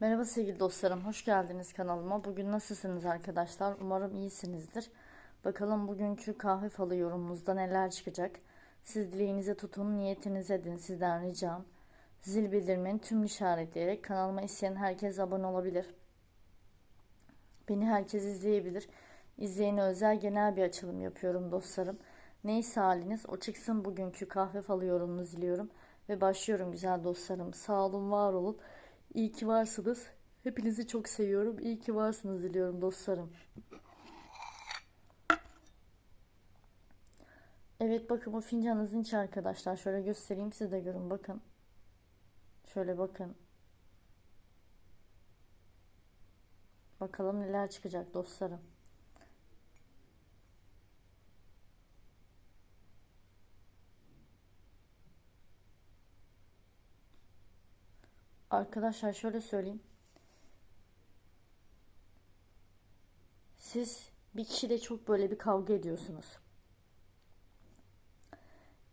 Merhaba sevgili dostlarım, hoş geldiniz kanalıma. Bugün nasılsınız arkadaşlar? Umarım iyisinizdir. Bakalım bugünkü kahve falı yorumumuzda neler çıkacak? Siz dileğinize tutun, niyetinize edin sizden ricam. Zil bildirimini tüm işaretleyerek kanalıma isteyen herkes abone olabilir. Beni herkes izleyebilir. İzleyene özel genel bir açılım yapıyorum dostlarım. Neyse haliniz o çıksın bugünkü kahve falı yorumunuzu diliyorum. Ve başlıyorum güzel dostlarım. Sağ olun, var olun. İyi ki varsınız. Hepinizi çok seviyorum. İyi ki varsınız diliyorum dostlarım. Evet bakın bu fincanınızın içi arkadaşlar. Şöyle göstereyim size de görün bakın. Şöyle bakın. Bakalım neler çıkacak dostlarım. Arkadaşlar şöyle söyleyeyim. Siz bir kişiyle çok böyle bir kavga ediyorsunuz.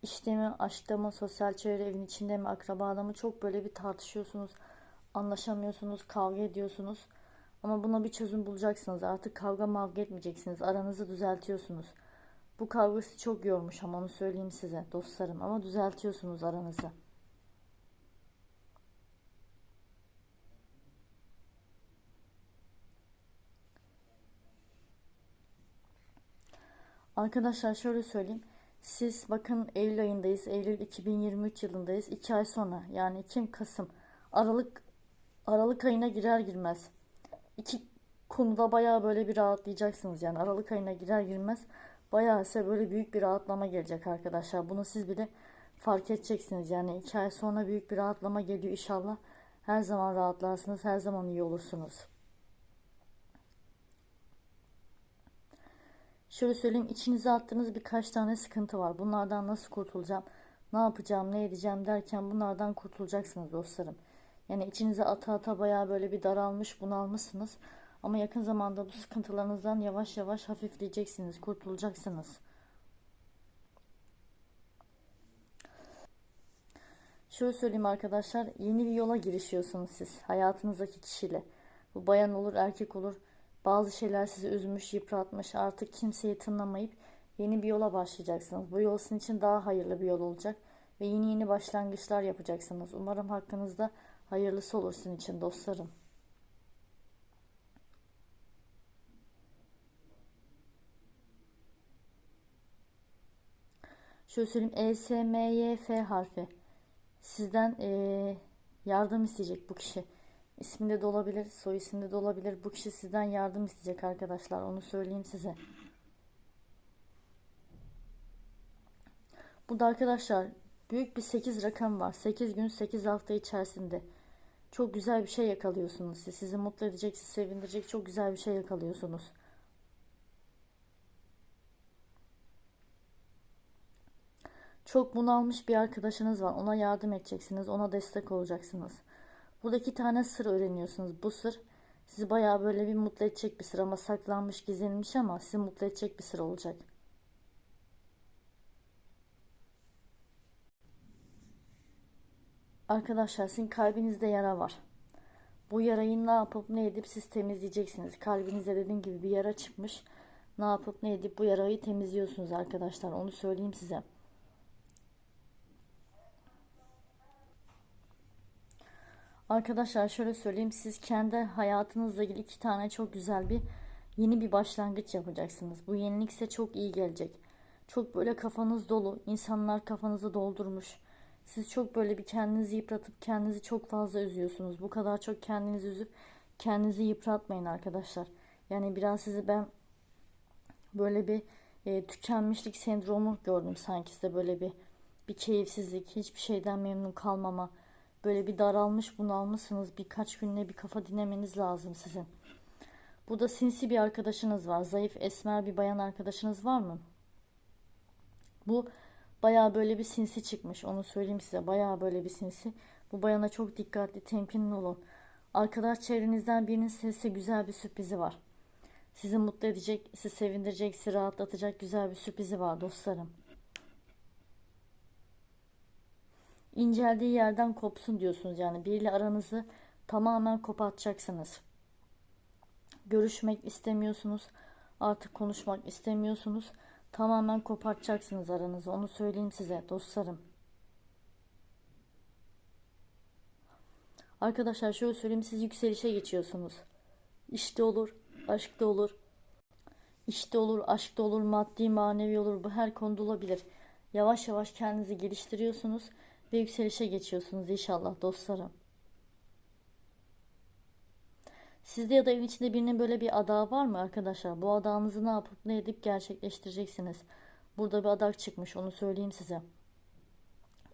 İşte mi, aşkta mı, sosyal çevre evin içinde mi, akrabada mı çok böyle bir tartışıyorsunuz. Anlaşamıyorsunuz, kavga ediyorsunuz. Ama buna bir çözüm bulacaksınız. Artık kavga mavga etmeyeceksiniz. Aranızı düzeltiyorsunuz. Bu kavga sizi çok yormuş ama onu söyleyeyim size dostlarım. Ama düzeltiyorsunuz aranızı. Arkadaşlar şöyle söyleyeyim. Siz bakın Eylül ayındayız. Eylül 2023 yılındayız. 2 ay sonra yani Ekim, Kasım, Aralık Aralık ayına girer girmez. iki konuda bayağı böyle bir rahatlayacaksınız. Yani Aralık ayına girer girmez bayağı ise böyle büyük bir rahatlama gelecek arkadaşlar. Bunu siz bile fark edeceksiniz. Yani 2 ay sonra büyük bir rahatlama geliyor inşallah. Her zaman rahatlarsınız. Her zaman iyi olursunuz. Şöyle söyleyeyim içinize attığınız birkaç tane sıkıntı var. Bunlardan nasıl kurtulacağım, ne yapacağım, ne edeceğim derken bunlardan kurtulacaksınız dostlarım. Yani içinize ata ata bayağı böyle bir daralmış, bunalmışsınız. Ama yakın zamanda bu sıkıntılarınızdan yavaş yavaş hafifleyeceksiniz, kurtulacaksınız. Şöyle söyleyeyim arkadaşlar, yeni bir yola girişiyorsunuz siz hayatınızdaki kişiyle. Bu bayan olur, erkek olur. Bazı şeyler sizi üzmüş, yıpratmış. Artık kimseyi tınlamayıp yeni bir yola başlayacaksınız. Bu yol sizin için daha hayırlı bir yol olacak ve yeni yeni başlangıçlar yapacaksınız. Umarım hakkınızda hayırlısı olur sizin için dostlarım. Şöyle söyleyeyim E, S, M, Y, F harfi. Sizden eee, yardım isteyecek bu kişi. İsminde de olabilir, soy isimde de olabilir. Bu kişi sizden yardım isteyecek arkadaşlar. Onu söyleyeyim size. Burada arkadaşlar büyük bir 8 rakam var. 8 gün 8 hafta içerisinde. Çok güzel bir şey yakalıyorsunuz. Siz sizi mutlu edecek, sizi sevindirecek çok güzel bir şey yakalıyorsunuz. Çok bunalmış bir arkadaşınız var. Ona yardım edeceksiniz. Ona destek olacaksınız. Burada iki tane sır öğreniyorsunuz. Bu sır sizi bayağı böyle bir mutlu edecek bir sır ama saklanmış, gizlenmiş ama sizi mutlu edecek bir sır olacak. Arkadaşlar sizin kalbinizde yara var. Bu yarayı ne yapıp ne edip siz temizleyeceksiniz. Kalbinize dediğim gibi bir yara çıkmış. Ne yapıp ne edip bu yarayı temizliyorsunuz arkadaşlar. Onu söyleyeyim size. Arkadaşlar şöyle söyleyeyim. Siz kendi hayatınızla ilgili iki tane çok güzel bir yeni bir başlangıç yapacaksınız. Bu yenilik size çok iyi gelecek. Çok böyle kafanız dolu. insanlar kafanızı doldurmuş. Siz çok böyle bir kendinizi yıpratıp kendinizi çok fazla üzüyorsunuz. Bu kadar çok kendinizi üzüp kendinizi yıpratmayın arkadaşlar. Yani biraz sizi ben böyle bir e, tükenmişlik sendromu gördüm sanki size böyle bir bir keyifsizlik, hiçbir şeyden memnun kalmama Böyle bir daralmış bunalmışsınız. Birkaç günde bir kafa dinlemeniz lazım sizin. Burada sinsi bir arkadaşınız var. Zayıf esmer bir bayan arkadaşınız var mı? Bu baya böyle bir sinsi çıkmış. Onu söyleyeyim size. Baya böyle bir sinsi. Bu bayana çok dikkatli, temkinli olun. Arkadaş çevrenizden birinin size güzel bir sürprizi var. Sizi mutlu edecek, sizi sevindirecek, sizi rahatlatacak güzel bir sürprizi var dostlarım. İnceldiği yerden kopsun diyorsunuz yani biriyle aranızı Tamamen kopatacaksınız. Görüşmek istemiyorsunuz. Artık konuşmak istemiyorsunuz. Tamamen kopartacaksınız aranızı. Onu söyleyeyim size dostlarım. Arkadaşlar şöyle söyleyeyim siz yükselişe geçiyorsunuz. İşte olur, aşkta olur. İşte olur, aşkta olur, maddi manevi olur. Bu her konuda olabilir. Yavaş yavaş kendinizi geliştiriyorsunuz ve yükselişe geçiyorsunuz inşallah dostlarım. Sizde ya da evin içinde birinin böyle bir adağı var mı arkadaşlar? Bu adağınızı ne yapıp ne edip gerçekleştireceksiniz. Burada bir adak çıkmış onu söyleyeyim size.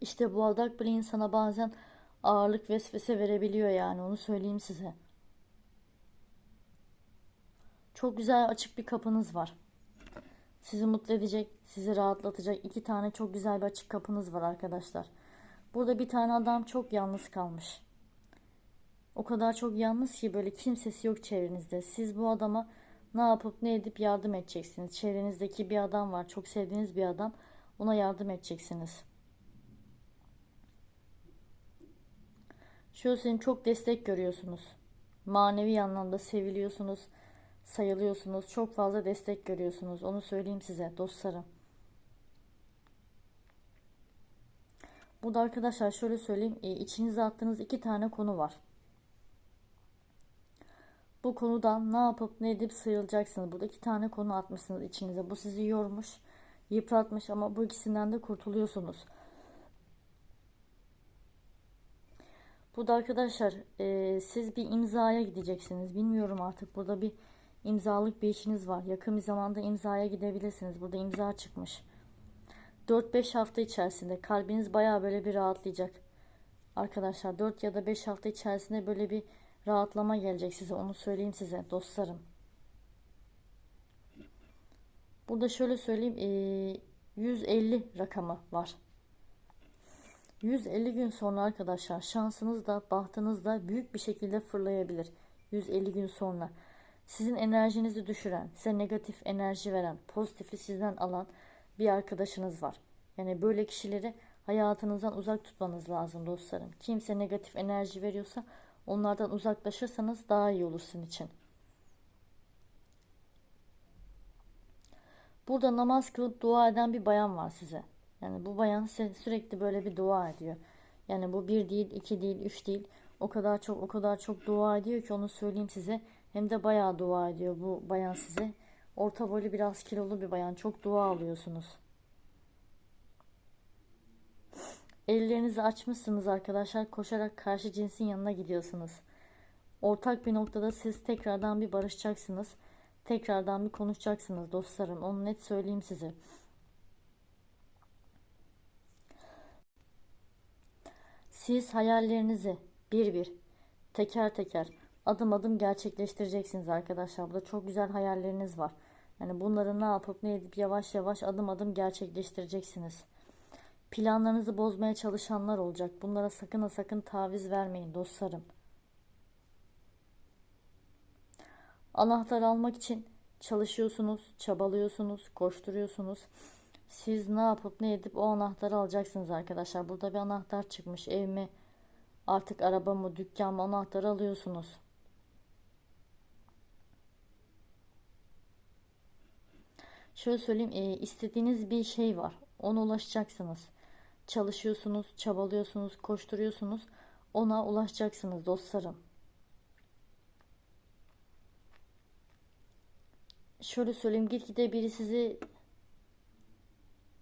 İşte bu adak bile insana bazen ağırlık vesvese verebiliyor yani onu söyleyeyim size. Çok güzel açık bir kapınız var. Sizi mutlu edecek, sizi rahatlatacak iki tane çok güzel bir açık kapınız var arkadaşlar. Burada bir tane adam çok yalnız kalmış. O kadar çok yalnız ki böyle kimsesi yok çevrenizde. Siz bu adama ne yapıp ne edip yardım edeceksiniz. Çevrenizdeki bir adam var, çok sevdiğiniz bir adam. Ona yardım edeceksiniz. Şöyle söyleyeyim çok destek görüyorsunuz. Manevi anlamda seviliyorsunuz, sayılıyorsunuz. Çok fazla destek görüyorsunuz. Onu söyleyeyim size dostlarım. Burada arkadaşlar şöyle söyleyeyim. E, içinize attığınız iki tane konu var. Bu konudan ne yapıp ne edip sıyrılacaksınız. Burada iki tane konu atmışsınız içinize. Bu sizi yormuş, yıpratmış ama bu ikisinden de kurtuluyorsunuz. Burada arkadaşlar e, siz bir imzaya gideceksiniz. Bilmiyorum artık burada bir imzalık bir işiniz var. Yakın bir zamanda imzaya gidebilirsiniz. Burada imza çıkmış. 4-5 hafta içerisinde kalbiniz baya böyle bir rahatlayacak. Arkadaşlar 4 ya da 5 hafta içerisinde böyle bir rahatlama gelecek size. Onu söyleyeyim size dostlarım. Burada şöyle söyleyeyim. E, 150 rakamı var. 150 gün sonra arkadaşlar şansınız da bahtınız da büyük bir şekilde fırlayabilir. 150 gün sonra. Sizin enerjinizi düşüren, size negatif enerji veren, pozitifi sizden alan bir arkadaşınız var. Yani böyle kişileri hayatınızdan uzak tutmanız lazım dostlarım. Kimse negatif enerji veriyorsa onlardan uzaklaşırsanız daha iyi olur sizin için. Burada namaz kılıp dua eden bir bayan var size. Yani bu bayan size sürekli böyle bir dua ediyor. Yani bu bir değil, iki değil, üç değil. O kadar çok, o kadar çok dua ediyor ki onu söyleyeyim size. Hem de bayağı dua ediyor bu bayan size. Orta boylu biraz kilolu bir bayan. Çok dua alıyorsunuz. Ellerinizi açmışsınız arkadaşlar. Koşarak karşı cinsin yanına gidiyorsunuz. Ortak bir noktada siz tekrardan bir barışacaksınız. Tekrardan bir konuşacaksınız dostlarım. Onu net söyleyeyim size. Siz hayallerinizi bir bir, teker teker, adım adım gerçekleştireceksiniz arkadaşlar. Burada çok güzel hayalleriniz var. Yani bunları ne yapıp ne edip yavaş yavaş adım adım gerçekleştireceksiniz. Planlarınızı bozmaya çalışanlar olacak. Bunlara sakın ha sakın taviz vermeyin dostlarım. Anahtar almak için çalışıyorsunuz, çabalıyorsunuz, koşturuyorsunuz. Siz ne yapıp ne edip o anahtarı alacaksınız arkadaşlar. Burada bir anahtar çıkmış. Ev mi, artık araba mı, dükkan mı anahtarı alıyorsunuz. Şöyle söyleyeyim, e, istediğiniz bir şey var. Ona ulaşacaksınız. Çalışıyorsunuz, çabalıyorsunuz, koşturuyorsunuz. Ona ulaşacaksınız dostlarım. Şöyle söyleyeyim, gitgide biri sizi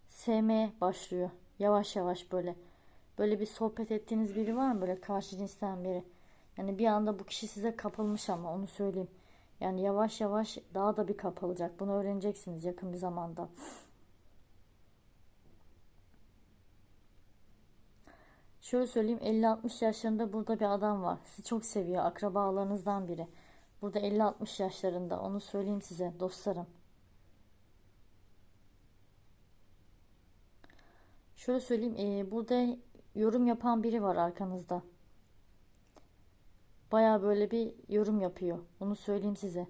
sevmeye başlıyor. Yavaş yavaş böyle. Böyle bir sohbet ettiğiniz biri var mı? Böyle karşı cinsten biri. Yani bir anda bu kişi size kapılmış ama onu söyleyeyim. Yani yavaş yavaş daha da bir kapalacak. Bunu öğreneceksiniz yakın bir zamanda. Şöyle söyleyeyim 50-60 yaşlarında burada bir adam var. Sizi çok seviyor. Akrabalarınızdan biri. Burada 50-60 yaşlarında. Onu söyleyeyim size dostlarım. Şöyle söyleyeyim. E, burada yorum yapan biri var arkanızda. Baya böyle bir yorum yapıyor. Bunu söyleyeyim size.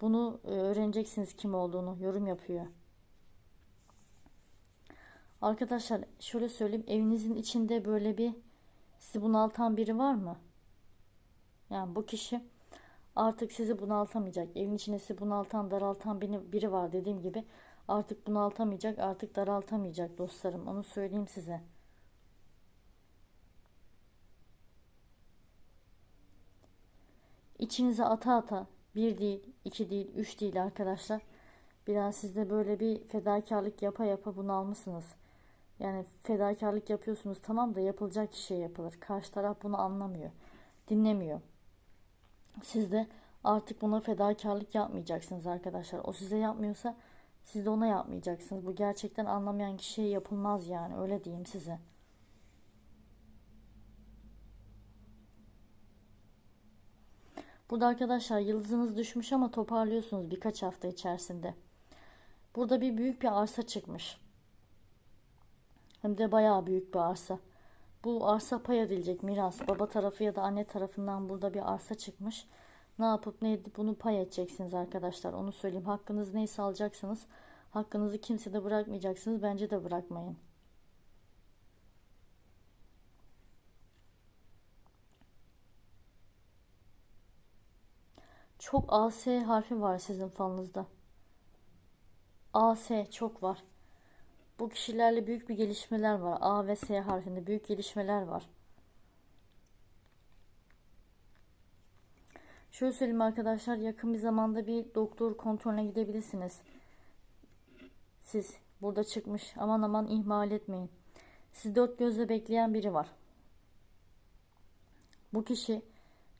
Bunu e, öğreneceksiniz kim olduğunu. Yorum yapıyor. Arkadaşlar şöyle söyleyeyim. Evinizin içinde böyle bir sizi bunaltan biri var mı? Yani bu kişi artık sizi bunaltamayacak. Evin içinde sizi bunaltan, daraltan biri var dediğim gibi. Artık bunaltamayacak, artık daraltamayacak dostlarım. Onu söyleyeyim size. İçinize ata ata bir değil, iki değil, üç değil arkadaşlar. Biraz siz de böyle bir fedakarlık yapa yapa bunu almışsınız. Yani fedakarlık yapıyorsunuz tamam da yapılacak şey yapılır. Karşı taraf bunu anlamıyor. Dinlemiyor. Siz de artık buna fedakarlık yapmayacaksınız arkadaşlar. O size yapmıyorsa siz de ona yapmayacaksınız. Bu gerçekten anlamayan kişiye yapılmaz yani öyle diyeyim size. Burada arkadaşlar yıldızınız düşmüş ama toparlıyorsunuz birkaç hafta içerisinde. Burada bir büyük bir arsa çıkmış. Hem de bayağı büyük bir arsa. Bu arsa pay edilecek miras. Baba tarafı ya da anne tarafından burada bir arsa çıkmış. Ne yapıp ne edip bunu pay edeceksiniz arkadaşlar. Onu söyleyeyim. Hakkınız neyse alacaksınız. Hakkınızı kimsede bırakmayacaksınız. Bence de bırakmayın. Çok AS harfi var sizin falınızda. AS çok var. Bu kişilerle büyük bir gelişmeler var. A ve S harfinde büyük gelişmeler var. Şöyle söyleyeyim arkadaşlar yakın bir zamanda bir doktor kontrolüne gidebilirsiniz. Siz burada çıkmış aman aman ihmal etmeyin. Siz dört gözle bekleyen biri var. Bu kişi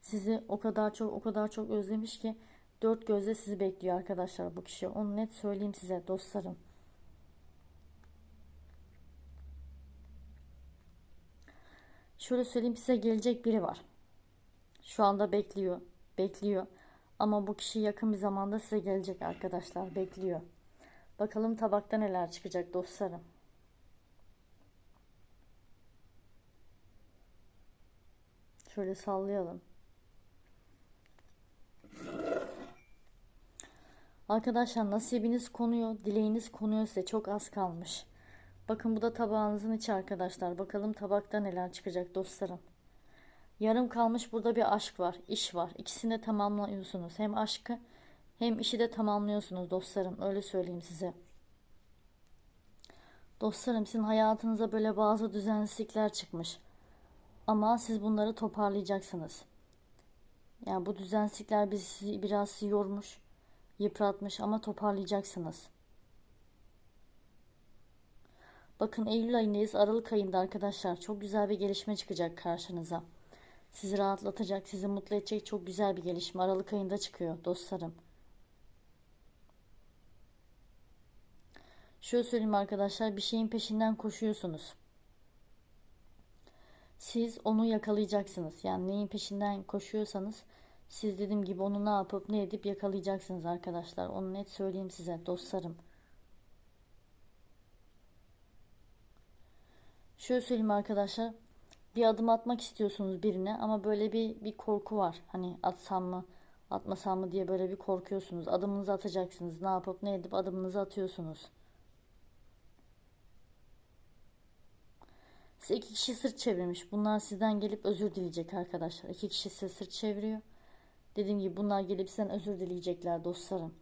sizi o kadar çok o kadar çok özlemiş ki dört gözle sizi bekliyor arkadaşlar bu kişi. Onu net söyleyeyim size dostlarım. Şöyle söyleyeyim size gelecek biri var. Şu anda bekliyor. Bekliyor. Ama bu kişi yakın bir zamanda size gelecek arkadaşlar. Bekliyor. Bakalım tabakta neler çıkacak dostlarım. Şöyle sallayalım. Arkadaşlar nasibiniz konuyor, dileğiniz konuyor size çok az kalmış. Bakın bu da tabağınızın içi arkadaşlar. Bakalım tabakta neler çıkacak dostlarım. Yarım kalmış burada bir aşk var, iş var. İkisini de tamamlıyorsunuz. Hem aşkı hem işi de tamamlıyorsunuz dostlarım. Öyle söyleyeyim size. Dostlarım sizin hayatınıza böyle bazı düzensizlikler çıkmış. Ama siz bunları toparlayacaksınız. Yani bu düzensizlikler bizi biraz yormuş, yıpratmış ama toparlayacaksınız. Bakın Eylül ayındayız. Aralık ayında arkadaşlar çok güzel bir gelişme çıkacak karşınıza. Sizi rahatlatacak, sizi mutlu edecek çok güzel bir gelişme Aralık ayında çıkıyor dostlarım. Şöyle söyleyeyim arkadaşlar bir şeyin peşinden koşuyorsunuz. Siz onu yakalayacaksınız. Yani neyin peşinden koşuyorsanız siz dediğim gibi onu ne yapıp ne edip yakalayacaksınız arkadaşlar. Onu net söyleyeyim size dostlarım. Şöyle söyleyeyim arkadaşlar. Bir adım atmak istiyorsunuz birine ama böyle bir bir korku var. Hani atsam mı, atmasam mı diye böyle bir korkuyorsunuz. Adımınızı atacaksınız. Ne yapıp ne edip adımınızı atıyorsunuz. Size iki kişi sırt çevirmiş. Bunlar sizden gelip özür dileyecek arkadaşlar. İki kişi size sırt çeviriyor. Dediğim gibi bunlar gelip sizden özür dileyecekler dostlarım.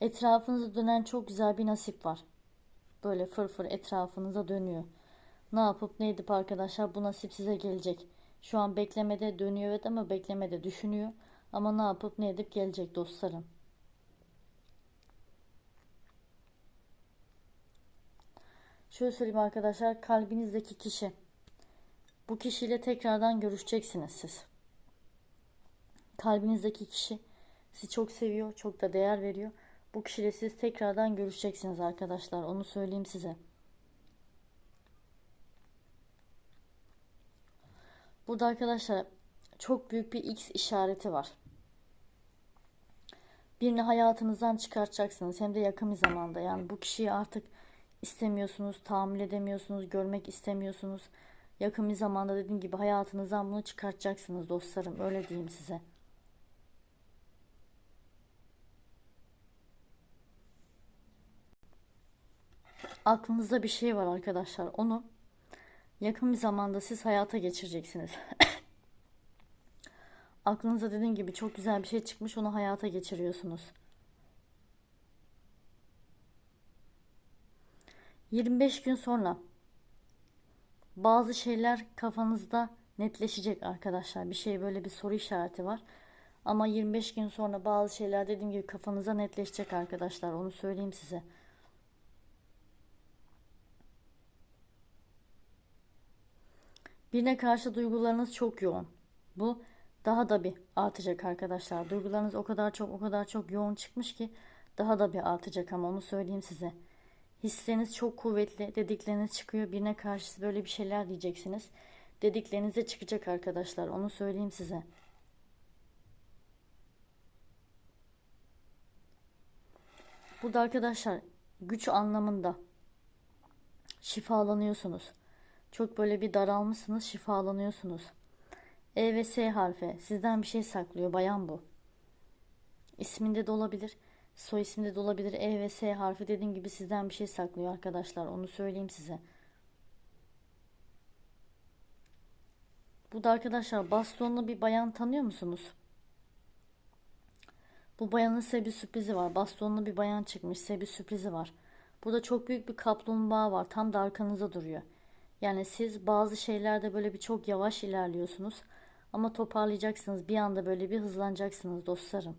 Etrafınızda dönen çok güzel bir nasip var böyle fırfır etrafınıza dönüyor. Ne yapıp ne edip arkadaşlar bu nasip size gelecek. Şu an beklemede dönüyor evet ama beklemede düşünüyor. Ama ne yapıp ne edip gelecek dostlarım. Şöyle söyleyeyim arkadaşlar kalbinizdeki kişi. Bu kişiyle tekrardan görüşeceksiniz siz. Kalbinizdeki kişi sizi çok seviyor, çok da değer veriyor. Bu kişiyle siz tekrardan görüşeceksiniz arkadaşlar. Onu söyleyeyim size. Burada arkadaşlar çok büyük bir X işareti var. Birini hayatınızdan çıkartacaksınız. Hem de yakın bir zamanda. Yani bu kişiyi artık istemiyorsunuz, tahammül edemiyorsunuz, görmek istemiyorsunuz. Yakın bir zamanda dediğim gibi hayatınızdan bunu çıkartacaksınız dostlarım. Öyle diyeyim size. aklınızda bir şey var arkadaşlar. Onu yakın bir zamanda siz hayata geçireceksiniz. Aklınıza dediğim gibi çok güzel bir şey çıkmış onu hayata geçiriyorsunuz. 25 gün sonra bazı şeyler kafanızda netleşecek arkadaşlar. Bir şey böyle bir soru işareti var. Ama 25 gün sonra bazı şeyler dediğim gibi kafanıza netleşecek arkadaşlar. Onu söyleyeyim size. Birine karşı duygularınız çok yoğun. Bu daha da bir artacak arkadaşlar. Duygularınız o kadar çok o kadar çok yoğun çıkmış ki daha da bir artacak ama onu söyleyeyim size. Hisleriniz çok kuvvetli. Dedikleriniz çıkıyor. Birine karşı böyle bir şeyler diyeceksiniz. Dediklerinize çıkacak arkadaşlar. Onu söyleyeyim size. Burada arkadaşlar güç anlamında şifalanıyorsunuz. Çok böyle bir daralmışsınız, şifalanıyorsunuz. E ve S harfi sizden bir şey saklıyor. Bayan bu. İsminde de olabilir. Soy isminde de olabilir. E ve S harfi dediğim gibi sizden bir şey saklıyor arkadaşlar. Onu söyleyeyim size. Bu da arkadaşlar bastonlu bir bayan tanıyor musunuz? Bu bayanın size bir sürprizi var. Bastonlu bir bayan çıkmış. Size bir sürprizi var. Burada çok büyük bir kaplumbağa var. Tam da arkanıza duruyor. Yani siz bazı şeylerde böyle bir çok yavaş ilerliyorsunuz. Ama toparlayacaksınız. Bir anda böyle bir hızlanacaksınız dostlarım.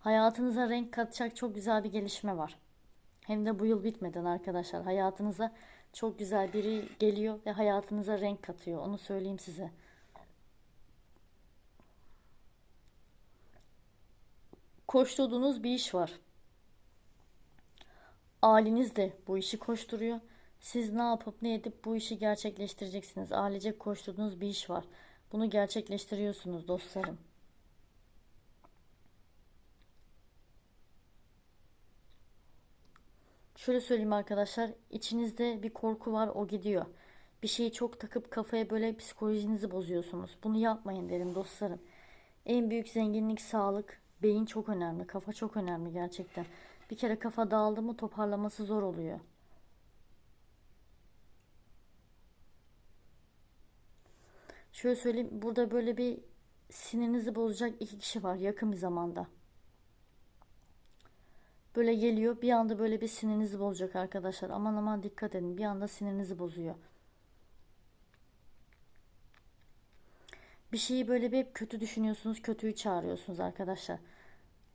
Hayatınıza renk katacak çok güzel bir gelişme var. Hem de bu yıl bitmeden arkadaşlar. Hayatınıza çok güzel biri geliyor ve hayatınıza renk katıyor. Onu söyleyeyim size. Koşturduğunuz bir iş var. Aileniz de bu işi koşturuyor. Siz ne yapıp ne edip bu işi gerçekleştireceksiniz. Ailecek koşturduğunuz bir iş var. Bunu gerçekleştiriyorsunuz dostlarım. Şöyle söyleyeyim arkadaşlar. içinizde bir korku var o gidiyor. Bir şeyi çok takıp kafaya böyle psikolojinizi bozuyorsunuz. Bunu yapmayın derim dostlarım. En büyük zenginlik sağlık. Beyin çok önemli. Kafa çok önemli gerçekten. Bir kere kafa dağıldı mı toparlaması zor oluyor. Şöyle söyleyeyim. Burada böyle bir sinirinizi bozacak iki kişi var yakın bir zamanda. Böyle geliyor bir anda böyle bir sinirinizi bozacak arkadaşlar. Aman aman dikkat edin bir anda sinirinizi bozuyor. Bir şeyi böyle bir hep kötü düşünüyorsunuz, kötüyü çağırıyorsunuz arkadaşlar.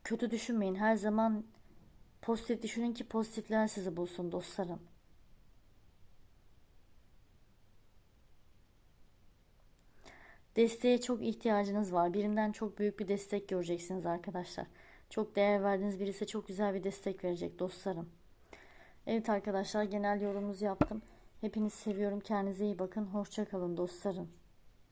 Kötü düşünmeyin. Her zaman pozitif düşünün ki pozitifler sizi bulsun dostlarım. Desteğe çok ihtiyacınız var. Birinden çok büyük bir destek göreceksiniz arkadaşlar. Çok değer verdiğiniz birisi çok güzel bir destek verecek dostlarım. Evet arkadaşlar genel yorumumuzu yaptım. Hepinizi seviyorum. Kendinize iyi bakın. Hoşçakalın dostlarım.